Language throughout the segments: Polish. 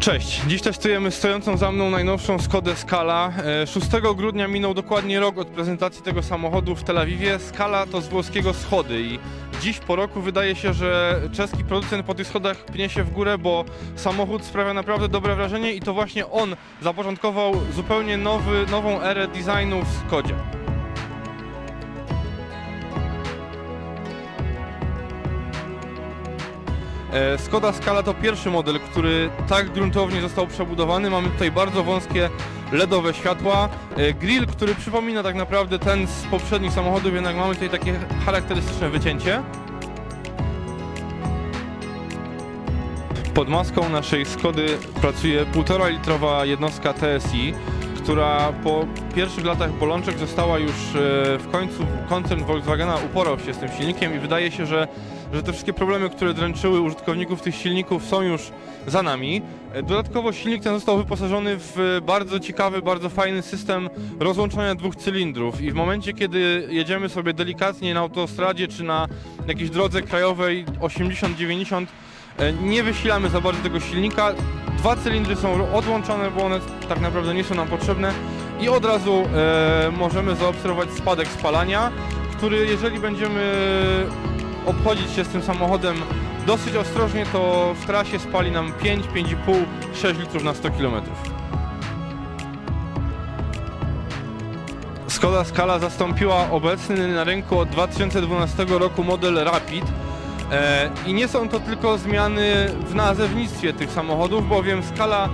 Cześć, dziś testujemy stojącą za mną najnowszą Skodę Scala. E, 6 grudnia minął dokładnie rok od prezentacji tego samochodu w Tel Awiwie. Scala to z włoskiego schody i dziś po roku wydaje się, że czeski producent po tych schodach pnie się w górę, bo samochód sprawia naprawdę dobre wrażenie i to właśnie on zapoczątkował zupełnie nowy, nową erę designu w Skodzie. Skoda Scala to pierwszy model, który tak gruntownie został przebudowany. Mamy tutaj bardzo wąskie LEDowe światła. E, Grill, który przypomina tak naprawdę ten z poprzednich samochodów, jednak mamy tutaj takie charakterystyczne wycięcie. Pod maską naszej Skody pracuje 1,5 litrowa jednostka TSI, która po pierwszych latach bolączek została już e, w końcu, koncern Volkswagena uporał się z tym silnikiem i wydaje się, że, że te wszystkie problemy, które dręczyły użytkowników tych silników są już za nami. E, Dodatkowo silnik ten został wyposażony w bardzo ciekawy, bardzo fajny system rozłączania dwóch cylindrów i w momencie, kiedy jedziemy sobie delikatnie na autostradzie czy na jakiejś drodze krajowej 80-90 E, Nie wysilamy za bardzo tego silnika. Dwa cylindry są odłączone, bo one tak naprawdę nie są nam potrzebne i od razu e, możemy zaobserwować spadek spalania, który jeżeli będziemy obchodzić się z tym samochodem dosyć ostrożnie, to w trasie spali nam 5, 5,5, 6 litrów na 100 km. Skoda Scala zastąpiła obecny na rynku od 2012 roku model Rapid. E, I nie są to tylko zmiany w nazewnictwie tych samochodów, bowiem skala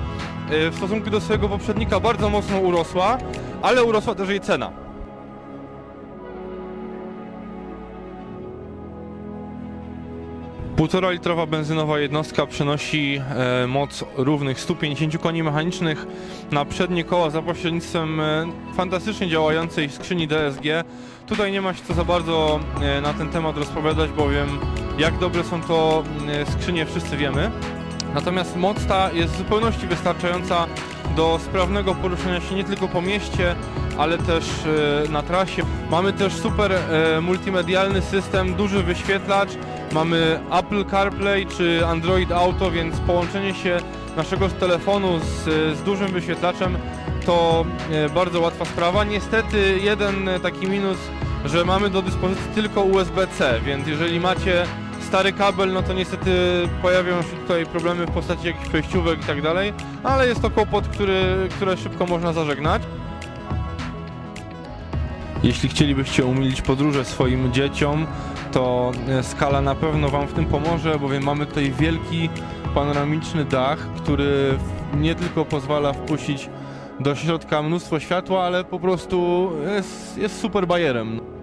e, w stosunku do swojego poprzednika bardzo mocno urosła, ale urosła też jej cena. Półtora litrowa benzynowa jednostka przenosi e, moc równych 150 koni mechanicznych na przednie koła za pośrednictwem e, fantastycznie działającej skrzyni DSG. Tutaj nie ma się co za bardzo e, na ten temat rozpowiadać, bowiem jak dobre są to e, skrzynie wszyscy wiemy. Natomiast moc ta jest w zupełności wystarczająca do sprawnego poruszania się nie tylko po mieście, ale też e, na trasie. Mamy też super e, multimedialny system, duży wyświetlacz, mamy Apple CarPlay czy Android Auto, więc połączenie się naszego telefonu z, z dużym wyświetlaczem to e, bardzo łatwa sprawa. Niestety jeden taki minus, że mamy do dyspozycji tylko USB-C, więc jeżeli macie stary kabel, no to niestety pojawią się tutaj problemy w postaci jakichś przejściówek i tak dalej, ale jest to kłopot, który, który szybko można zażegnać. Jeśli chcielibyście umilić podróże swoim dzieciom, to e, skala na pewno Wam w tym pomoże, bowiem mamy tutaj wielki panoramiczny dach, który nie tylko pozwala wpuścić do środka mnóstwo światła, ale po prostu jest, jest super bajerem.